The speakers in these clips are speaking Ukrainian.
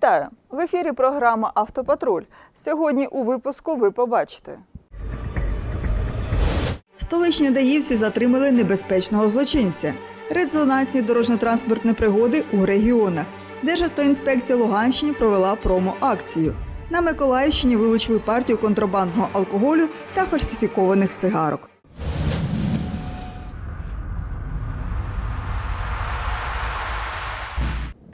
Вітаю! В ефірі програма Автопатруль. Сьогодні у випуску ви побачите. Столичні даївці затримали небезпечного злочинця. Резонансні дорожньо-транспортні пригоди у регіонах. Державтоінспекція Луганщині провела промо-акцію. На Миколаївщині вилучили партію контрабандного алкоголю та фальсифікованих цигарок.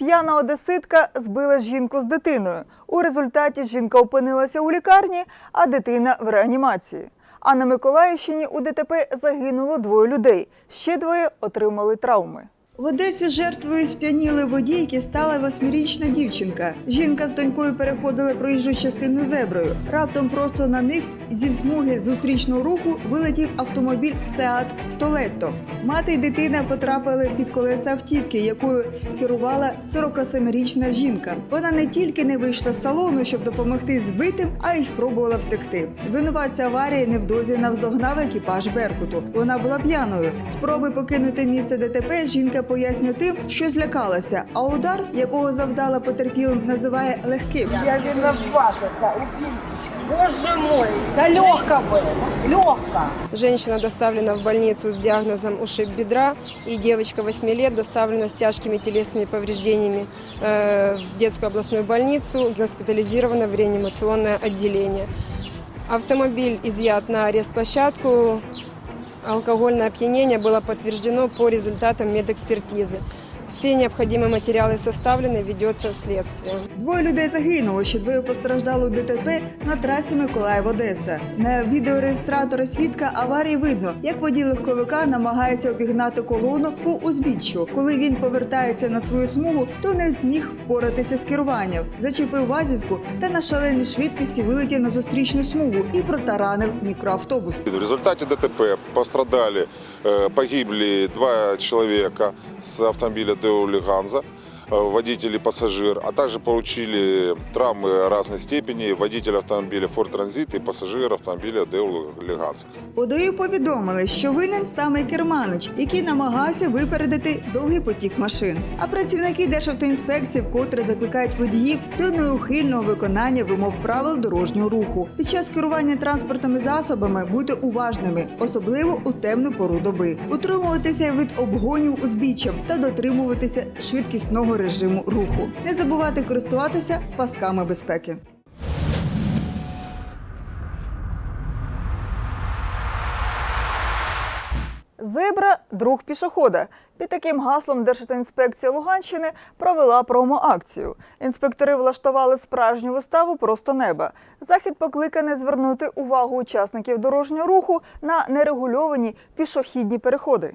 П'яна одеситка збила жінку з дитиною. У результаті жінка опинилася у лікарні, а дитина в реанімації. А на Миколаївщині у ДТП загинуло двоє людей. Ще двоє отримали травми. В Одесі жертвою сп'яніли водійки стала восьмирічна дівчинка. Жінка з донькою переходили проїжджу частину зеброю. Раптом просто на них зі смуги зустрічного руху вилетів автомобіль Сеат Толетто. Мати й дитина потрапили під колеса автівки, якою керувала 47-річна жінка. Вона не тільки не вийшла з салону, щоб допомогти збитим, а й спробувала втекти. Винуватця аварії невдовзі навздогнав екіпаж Беркуту. Вона була п'яною. Спроби покинути місце ДТП жінка пояснює тим, що злякалася. А удар, якого завдала потерпілим, називає легким. Я виновата, убейте. Боже мой, да легко было, легко. Женщина доставлена в больницу с диагнозом ушиб бедра, и девочка 8 лет доставлена с тяжкими телесными повреждениями э, в детскую областную больницу, госпитализирована в реанимационное отделение. Автомобиль изъят на арест-площадку. Алкогольное опьянение было подтверждено по результатам медэкспертизы. Все необходимые материалы составлены, ведется следствие. Двоє людей загинуло, ще двоє постраждали у ДТП на трасі Миколаїв-Одеса. На відеореєстратори свідка аварії видно, як водій легковика намагається обігнати колону по узбіччю. Коли він повертається на свою смугу, то не зміг впоратися з керуванням, зачепив вазівку та на шаленій швидкості вилетів на зустрічну смугу і протаранив мікроавтобус. В результате ДТП пострадали, э, погибли два человека с автомобиля Део Леганза, э, водитель и пассажир, а также получили травмы разной степени водитель автомобиля Ford Transit и пассажир автомобиля Део Леганза. Водою повідомили, що винен саме керманич, який намагався випередити довгий потік машин. А працівники Державтоінспекції вкотре закликають водіїв до неухильного виконання вимог правил дорожнього руху. Під час керування транспортними засобами бути уважними, особливо у темну пору доби, утримуватися від обгонів узбіччям та дотримуватися швидкісного режиму руху. Не забувати користуватися пасками безпеки. Зебра друг пішохода. Під таким гаслом Державтоінспекція Луганщини провела промо-акцію. Інспектори влаштували справжню виставу просто неба. Захід покликаний звернути увагу учасників дорожнього руху на нерегульовані пішохідні переходи.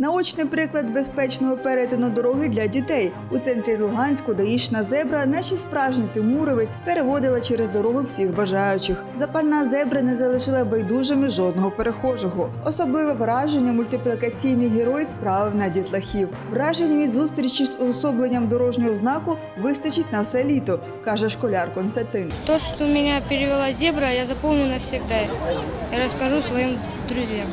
Наочний приклад безпечного перетину дороги для дітей у центрі Луганську даїшна зебра, наші справжній тимуровець, переводила через дорогу всіх бажаючих. Запальна зебра не залишила байдужими жодного перехожого. Особливе враження мультиплікаційний герой справив на дітлахів. Враження від зустрічі з уособленням дорожнього знаку вистачить на все літо, каже школяр Константин. То, что меня перевела зебра, я запомню навсегда и расскажу своим друзьям.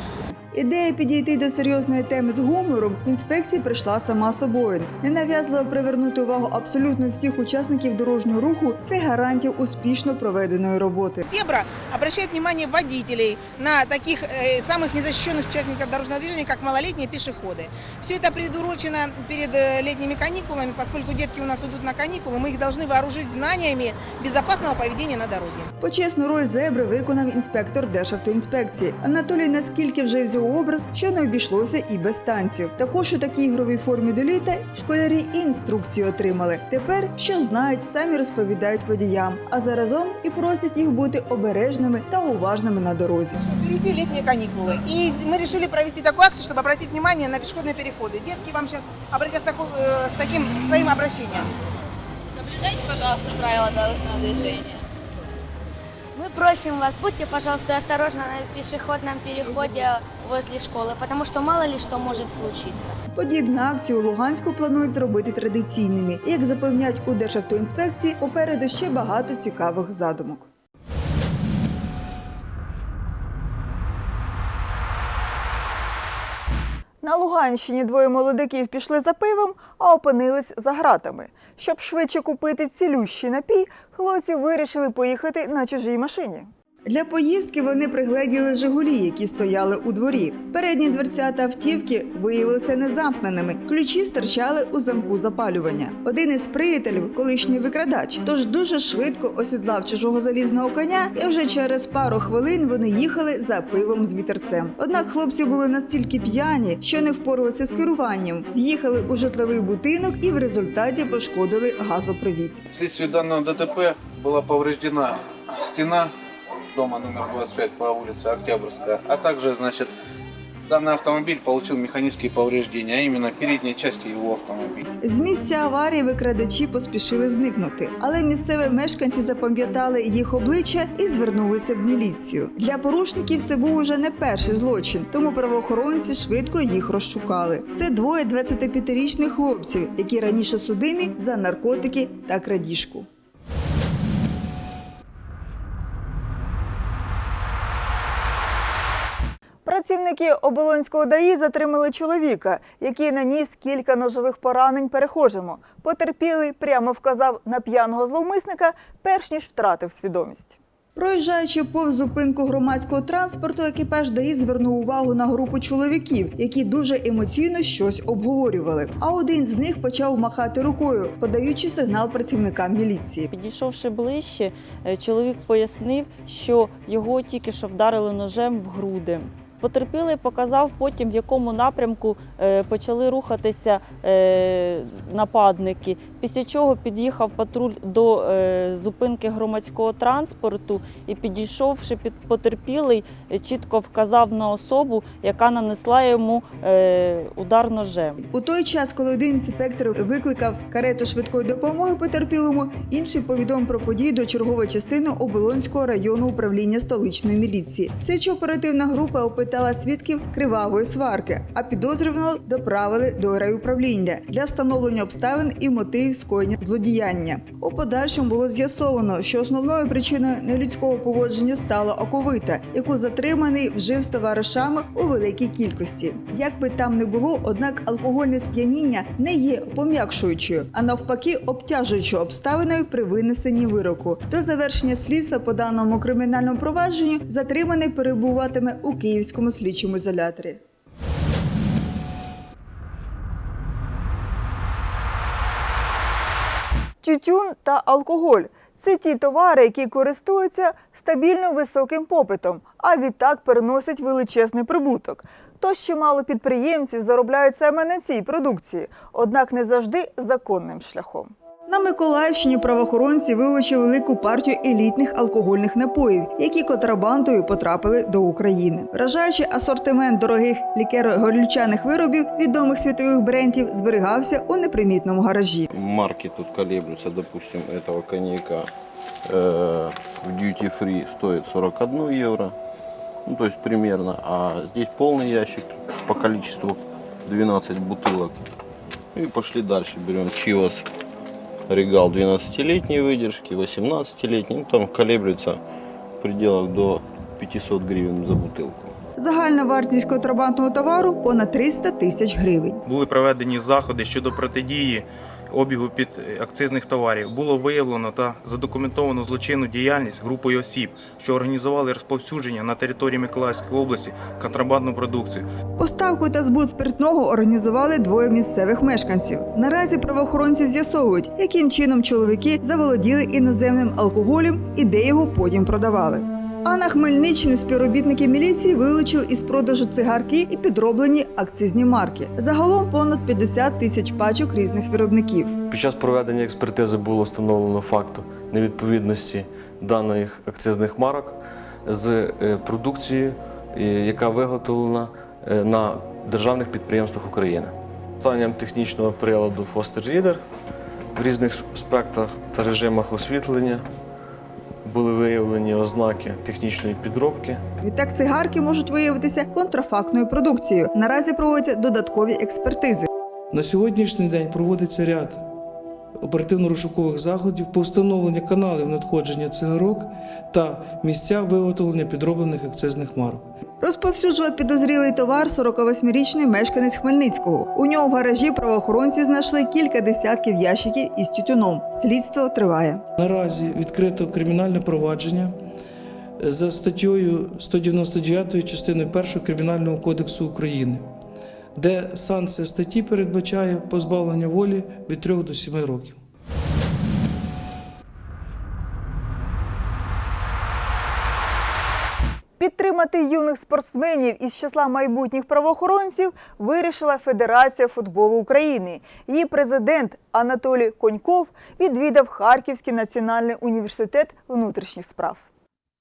Ідея підійти до серйозної теми з гумором в інспекції прийшла сама собою. Ненав'язливо привернути увагу абсолютно всіх учасників дорожнього руху це гарантія успішно проведеної роботи. Зебра обращает внимание водителей на таких э, самых незащищенных участников дорожного движения, как малолетние пешеходы. Все это предурочено перед э, летними каникулами, поскольку детки у нас идут на каникулы, мы их должны вооружить знаниями безопасного поведения на дороге. Почесну роль зебри виконав інспектор Державтоінспекції. Анатолій наскільки вже взяв образ, що не обійшлося і без танців. Також у такій ігровій формі до літа школярі і інструкції отримали. Тепер що знають, самі розповідають водіям, а заразом і просять їх бути обережними та уважними на дорозі. Впереди летние каникулы. И мы решили провести такую акцию, чтобы обратить внимание на пешеходные переходы. Детки вам сейчас обратятся э, с таким со своим обращением. Соблюдайте, пожалуйста, правила дорожного движения. Мы просим вас, будьте, пожалуйста, осторожны на пешеходном переходе возле школы, потому что мало ли что может случиться. Подібні акції у Луганську планують зробити традиційними. І, Як запевняють у Державтоінспекції, попереду ще багато цікавих задумок. На Луганщині двоє молодиків пішли за пивом, а опинились за гратами. Щоб швидше купити цілющий напій, хлопці вирішили поїхати на чужій машині. Для поїздки вони пригледіли Жигулі, які стояли у дворі. Передні дверцята автівки виявилися незамкненими. Ключі стирчали у замку запалювання. Один із приятелів, колишній викрадач, тож дуже швидко осідлав чужого залізного коня, і вже через пару хвилин вони їхали за пивом з вітерцем. Однак хлопці були настільки п'яні, що не впоралися з керуванням. В'їхали у житловий будинок і в результаті пошкодили газопровід. Вследствие данного ДТП была повреждена стена дома номер 25 по улице Октябрьская, а также, значит, данный автомобиль получил механические повреждения, а именно передней части его автомобиля. З місця аварії викрадачі поспішили зникнути, але місцеві мешканці запам'ятали їх обличчя і звернулися в міліцію. Для порушників це був уже не перший злочин, тому правоохоронці швидко їх розшукали. Це двоє 25-річних хлопців, які раніше судимі за наркотики та крадіжку. Працівники Оболонського ДАІ затримали чоловіка, який наніс кілька ножових поранень перехожому. Потерпілий прямо вказав на п'яного зловмисника, перш ніж втратив свідомість. Проїжджаючи повз зупинку громадського транспорту, екіпаж ДАІ звернув увагу на групу чоловіків, які дуже емоційно щось обговорювали. А один з них почав махати рукою, подаючи сигнал працівникам міліції. Підійшовши ближче, е, чоловік пояснив, що його тільки що вдарили ножем в груди. Потерпілий показав потім, в якому напрямку е, почали рухатися е, нападники. Після чого під'їхав патруль до е, зупинки громадського транспорту і, підійшовши під потерпілий, чітко вказав на особу, яка нанесла йому удар ножем. У той час, коли один інспектор викликав карету швидкої допомоги потерпілому, інший повідомив про подію до чергової частини Оболонського району управління столичної міліції. Слідчо оперативна група опитала свідків кривавої сварки, а підозрюваного доправили до райуправління для встановлення обставин і мотивів скоєння злодіяння. У подальшому було з'ясовано, що основною причиною нелюдського поводження стала оковита, яку затриманий вжив з товаришами у великій кількості. Як би там не було, однак алкогольне сп'яніння не є пом'якшуючою, а навпаки, обтяжуючою обставиною при винесенні вироку. До завершення слідства по даному кримінальному провадженню затриманий перебуватиме у київському слідчому ізоляторі. Тютюн та алкоголь це ті товари, які користуються стабільно високим попитом, а відтак переносять величезний прибуток. Тож чимало підприємців заробляють саме на цій продукції, однак не завжди законним шляхом. На Миколаївщині правоохоронці вилучили велику партію елітних алкогольних напоїв, які контрабандою потрапили до України. Вражаючи асортимент дорогих лікеро-горілчаних виробів відомих світових брендів зберігався у непримітному гаражі. Марки тут колеблются, допустим, этого коньяка э, в duty free стоит 41 евро, ну то есть примерно, а здесь полный ящик по количеству 12 бутылок. И пошли дальше, берем Чивас Регал 12-летней выдержки, 18-летний, ну там колеблется в пределах до 500 гривен за бутылку. Загальна вартість контрабандного товару понад 300 тисяч гривень. були проведені заходи щодо протидії обігу під акцизних товарів. Було виявлено та задокументовано злочинну діяльність групою осіб, що організували розповсюдження на території Миколаївської області контрабандну продукцію. Поставку та збут спиртного організували двоє місцевих мешканців. Наразі правоохоронці з'ясовують, яким чином чоловіки заволоділи іноземним алкоголем і де його потім продавали. А на Хмельниччині співробітники міліції вилучили із продажу цигарки і підроблені акцизні марки. Загалом понад 50 тисяч пачок різних виробників. Під час проведення експертизи було встановлено факт невідповідності даних акцизних марок з е, продукцією, е, яка виготовлена е, на державних підприємствах України. Станням технічного приладу Reader в різних спектрах та режимах освітлення були виявлені ознаки технічної підробки. Відтак цигарки можуть виявитися контрафактною продукцією. Наразі проводяться додаткові експертизи. На сьогоднішній день проводиться ряд оперативно-розшукових заходів по встановленню каналів надходження цигарок та місця виготовлення підроблених акцизних марок. Розповсюджував підозрілий товар 48-річний мешканець Хмельницького. У нього в гаражі правоохоронці знайшли кілька десятків ящиків із тютюном. Слідство триває. Наразі відкрито кримінальне провадження за статтею 199 частиною 1 Кримінального кодексу України, де санкція статті передбачає позбавлення волі від 3 до 7 років. Підтримати юних спортсменів із числа майбутніх правоохоронців вирішила Федерація футболу України. Її президент Анатолій Коньков відвідав Харківський національний університет внутрішніх справ.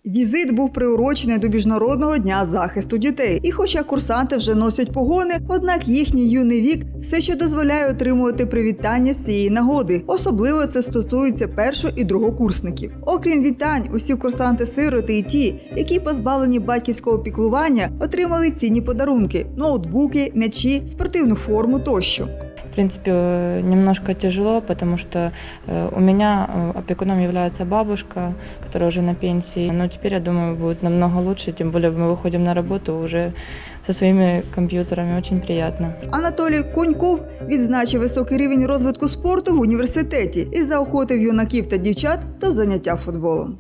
Візит був приурочений до міжнародного дня захисту дітей. І хоча курсанти вже носять погони, однак їхній юний вік все ще дозволяє отримувати привітання з цієї нагоди. Особливо це стосується першо- і другокурсників. Окрім вітань, усі курсанти-сироти і ті, які позбавлені батьківського піклування, отримали цінні подарунки: ноутбуки, м'ячі, спортивну форму тощо В принципе, э, немножко тяжело, потому что э, у меня э, опекуном является бабушка, которая уже на пенсии. Но теперь, я думаю, будет намного лучше, тем более мы выходим на работу уже со своими компьютерами. Очень приятно. Анатолій Коньков відзначив високий рівень розвитку спорту в університеті і заохотив юнаків та дівчат до заняття футболом.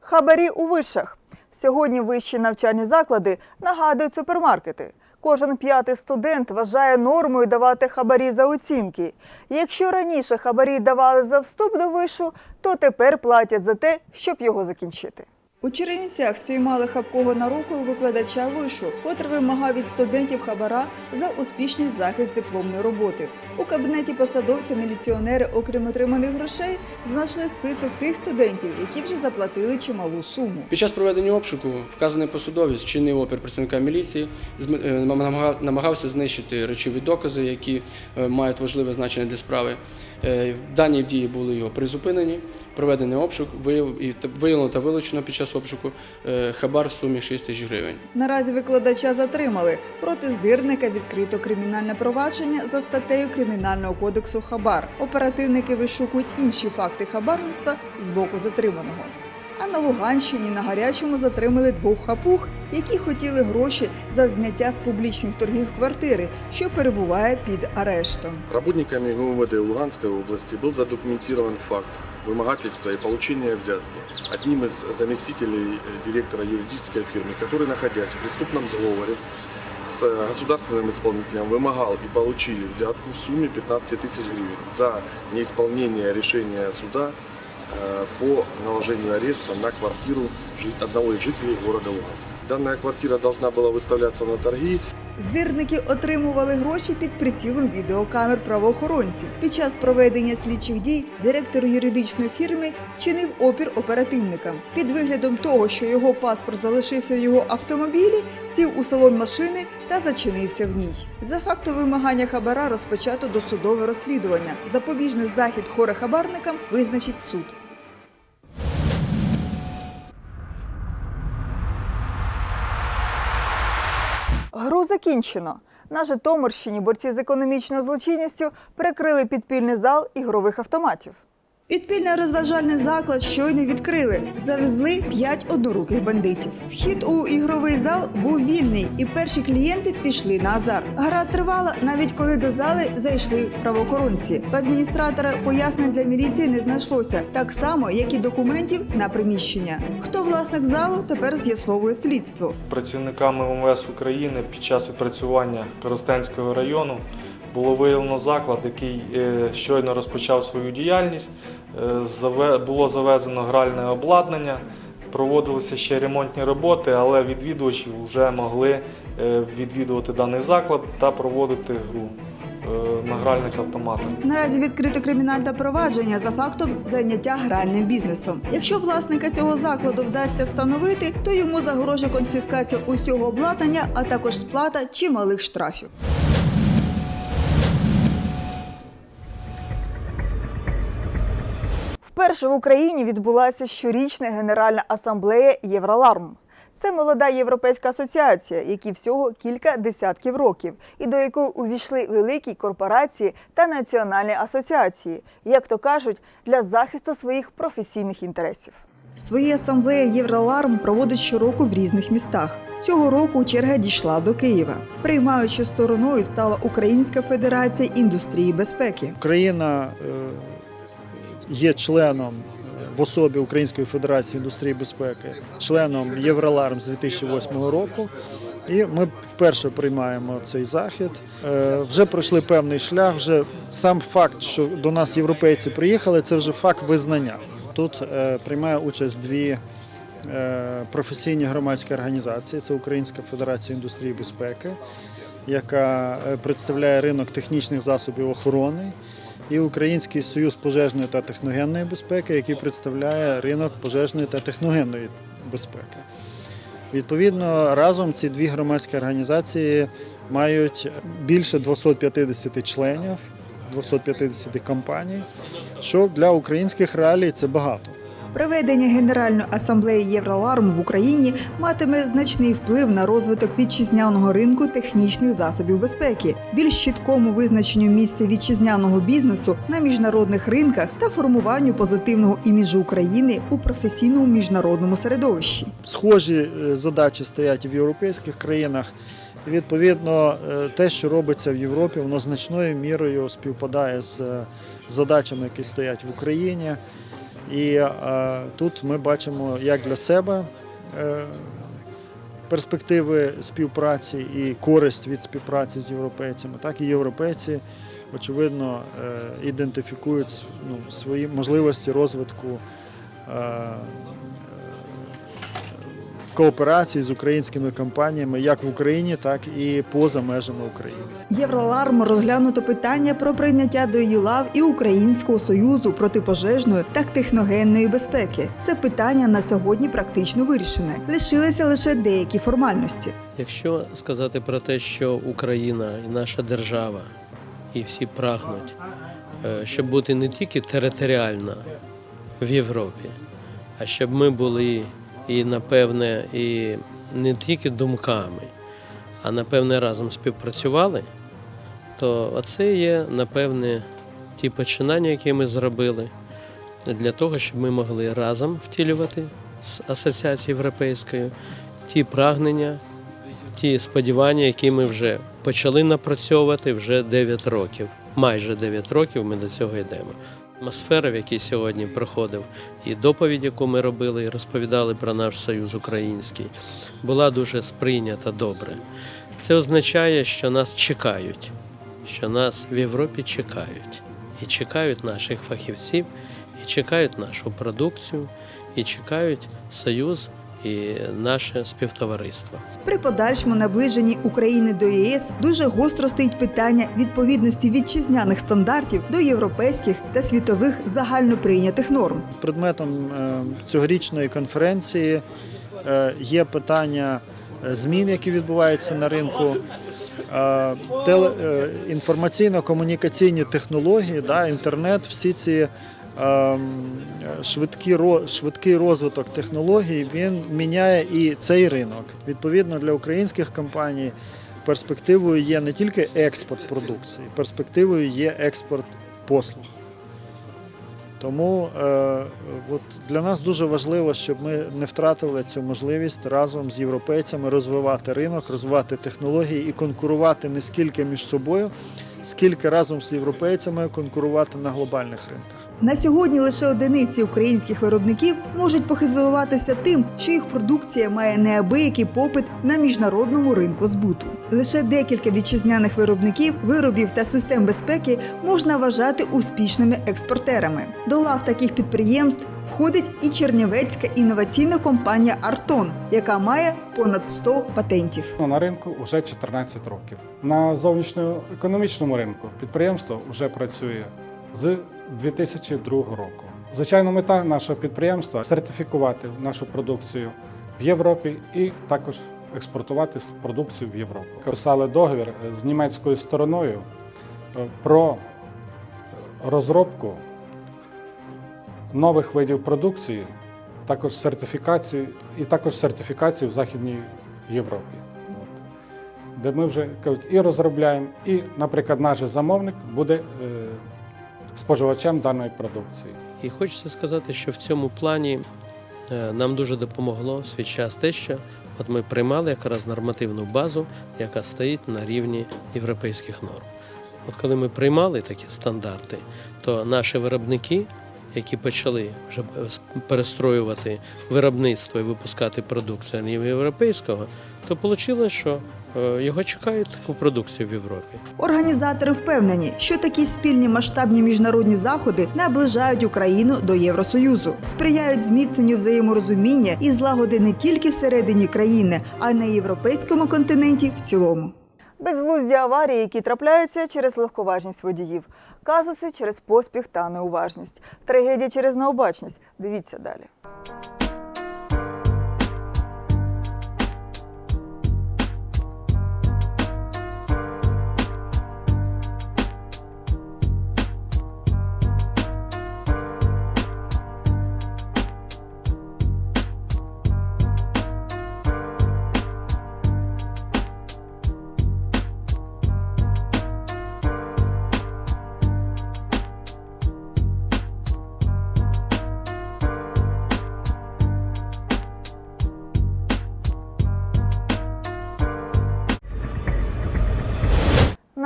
Хабарі у вишах. Сьогодні вищі навчальні заклади нагадують супермаркети. Кожен п'ятий студент вважає нормою давати хабарі за оцінки. Якщо раніше хабарі давали за вступ до вишу, то тепер платять за те, щоб його закінчити. У Чернівцях спіймали хапкого на руку викладача вишу, котрий вимагав від студентів хабара за успішний захист дипломної роботи. У кабінеті посадовця міліціонери, окрім отриманих грошей, знайшли список тих студентів, які вже заплатили чималу суму. Під час проведення обшуку вказаний посадовець чинний опір працівника міліції, е, намагався знищити речові докази, які е, мають важливе значення для справи. Е, Дані дії були його призупинені, проведений обшук, виявлено та вилучено під час обшуку е, хабар в сумі 6 тисяч гривень. Наразі викладача затримали. Проти здирника відкрито кримінальне провадження за статтею Кримінального кодексу Хабар. Оперативники вишукують інші факти хабарництва з боку затриманого. А на Луганщині на гарячому затримали двох хапух, які хотіли гроші за зняття з публічних торгів квартири, що перебуває під арештом. Работниками ГУМВД Луганской области был задокументирован факт вымогательства и получения взятки одним из заместителей э, директора юридической фирмы, который, находясь в преступном сговоре с государственным исполнителем, вымогал и получили взятку в сумме 15 тысяч гривен за неисполнение решения суда э, по наложению ареста на квартиру одного из жителей города Луганска. Данная квартира должна была выставляться на торги Здирники отримували гроші під прицілом відеокамер правоохоронців. Під час проведення слідчих дій директор юридичної фірми чинив опір оперативникам. Під виглядом того, що його паспорт залишився в його автомобілі, сів у салон машини та зачинився в ній. За фактом вимагання хабара розпочато досудове розслідування. Запобіжний захід хоре хабарникам визначить суд. Гру закінчено. На Житомирщині борці з економічною злочинністю перекрили підпільний зал ігрових автоматів. Підпільний розважальний заклад щойно відкрили. Завезли п'ять одноруких бандитів. Вхід у ігровий зал був вільний, і перші клієнти пішли на азарт. Гра тривала навіть коли до зали зайшли правоохоронці. Адміністратора пояснень для міліції не знайшлося, так само як і документів на приміщення. Хто власник залу, тепер з'ясовує слідство. Працівниками МВС України під час відпрацювання Коростенського району було виявлено заклад, який е, щойно розпочав свою діяльність. Е, Було завезено гральне обладнання, проводилися ще ремонтні роботи, але відвідувачі вже могли е, відвідувати даний заклад та проводити гру на гральних автоматах. Наразі відкрито кримінальне провадження за фактом зайняття гральним бізнесом. Якщо власника цього закладу вдасться встановити, то йому загрожує конфіскація усього обладнання, а також сплата чималих штрафів. Вперше в Україні відбулася щорічна Генеральна асамблея Євроларм. Це молода європейська асоціація, якій всього кілька десятків років, і до якої увійшли великі корпорації та національні асоціації, як то кажуть, для захисту своїх професійних інтересів. Свої асамблеї Євроларм проводить щороку в різних містах. Цього року черга дійшла до Києва. Приймаючою стороною стала Українська федерація індустрії безпеки. Україна е, є членом е, в особі Української федерації індустрії безпеки, членом Євроларм з 2008 року. І ми вперше приймаємо цей захід. Е, Вже пройшли певний шлях. Вже сам факт, що до нас європейці приїхали, це вже факт визнання. Тут е, приймає участь дві професійні громадські організації. Це Українська федерація індустрії безпеки, яка представляє ринок технічних засобів охорони, і Український союз пожежної та техногенної безпеки, який представляє ринок пожежної та техногенної безпеки. Відповідно, разом ці дві громадські організації мають більше 250 членів, 250 компаній, що для українських реалій це багато. Проведення Генеральної асамблеї Євроларм в Україні матиме значний вплив на розвиток вітчизняного ринку технічних засобів безпеки, більш чіткому визначенню місця вітчизняного бізнесу на міжнародних ринках та формуванню позитивного іміджу України у професійному міжнародному середовищі. Схожі е, задачі стоять в європейських країнах. Відповідно, е, те, що робиться в Європі, воно значною мірою співпадає з е, задачами, які стоять в Україні. І е, тут ми бачимо як для себе е, перспективи співпраці і користь від співпраці з європейцями, так і європейці, очевидно, е, ідентифікують ну, свої можливості розвитку. Кооперації з українськими компаніями як в Україні, так і поза межами України. Євроларм розглянуто питання про прийняття до її лав і Українського союзу протипожежної та техногенної безпеки. Це питання на сьогодні практично вирішене. Лишилися лише деякі формальності. Якщо сказати про те, що Україна і наша держава, і всі прагнуть, е, щоб бути не тільки територіально в Європі, а щоб ми були і напевне, і не тільки думками, а напевне разом співпрацювали, то оце є напевне ті починання, які ми зробили для того, щоб ми могли разом втілювати з асоціацією європейською ті прагнення, ті сподівання, які ми вже почали напрацьовувати вже 9 років. Майже 9 років ми до цього йдемо. Атмосфера, в якій сьогодні проходив, і доповідь, яку ми робили, і розповідали про наш союз український, була дуже сприйнята добре. Це означає, що нас чекають, що нас в Європі чекають. І чекають наших фахівців, і чекають нашу продукцію, і чекають союз і наше співтовариство. При подальшому наближенні України до ЄС дуже гостро стоїть питання відповідності вітчизняних стандартів до європейських та світових загальноприйнятих норм. Предметом е, цьогорічної конференції е, є питання е, змін, які відбуваються на ринку. е, теле- е, Інформаційно-комунікаційні технології, да, інтернет, всі ці швидкий розвиток технологій він міняє і цей ринок. Відповідно, для українських компаній перспективою є не тільки експорт продукції, перспективою є експорт послуг. Тому е, от для нас дуже важливо, щоб ми не втратили цю можливість разом з європейцями розвивати ринок, розвивати технології і конкурувати не скільки між собою, скільки разом з європейцями конкурувати на глобальних ринках. На сьогодні лише одиниці українських виробників можуть похизуватися тим, що їх продукція має неабиякий попит на міжнародному ринку збуту. Лише декілька вітчизняних виробників, виробів та систем безпеки можна вважати успішними експортерами. До лав таких підприємств входить і чернівецька інноваційна компанія Артон, яка має понад 100 патентів. Ну, На ринку вже 14 років. На зовнішньоекономічному ринку підприємство вже працює з 2002 року. Звичайно, мета нашого підприємства сертифікувати нашу продукцію в Європі і також експортувати продукцію в Європу. Писали договір з німецькою стороною е, про розробку нових видів продукції також сертифікацію і також сертифікацію в Західній Європі. Де ми вже кажуть, і розробляємо, і, наприклад, наш замовник буде е, споживачем даної продукції. І хочеться сказати, що в цьому плані е, нам дуже допомогло свій час те, що от ми приймали якраз нормативну базу, яка стоїть на рівні європейських норм. От коли ми приймали такі стандарти, то наші виробники, які почали вже перестроювати виробництво і випускати продукцію європейського, то вийшло, що його чекають таку продукцію в Європі. Організатори впевнені, що такі спільні масштабні міжнародні заходи наближають Україну до Євросоюзу, сприяють зміцненню взаєморозуміння і злагоди не тільки всередині країни, а й на європейському континенті в цілому. Безглузді аварії, які трапляються через легковажність водіїв, казуси через поспіх та неуважність, трагедії через необачність. Дивіться далі.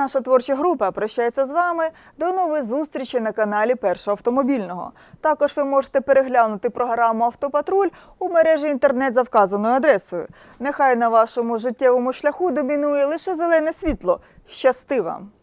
Наша творча група прощається з вами. До нової зустрічі на каналі Першого автомобільного. Також ви можете переглянути програму Автопатруль у мережі інтернет за вказаною адресою. Нехай на вашому життєвому шляху домінує лише зелене світло. Щасти вам!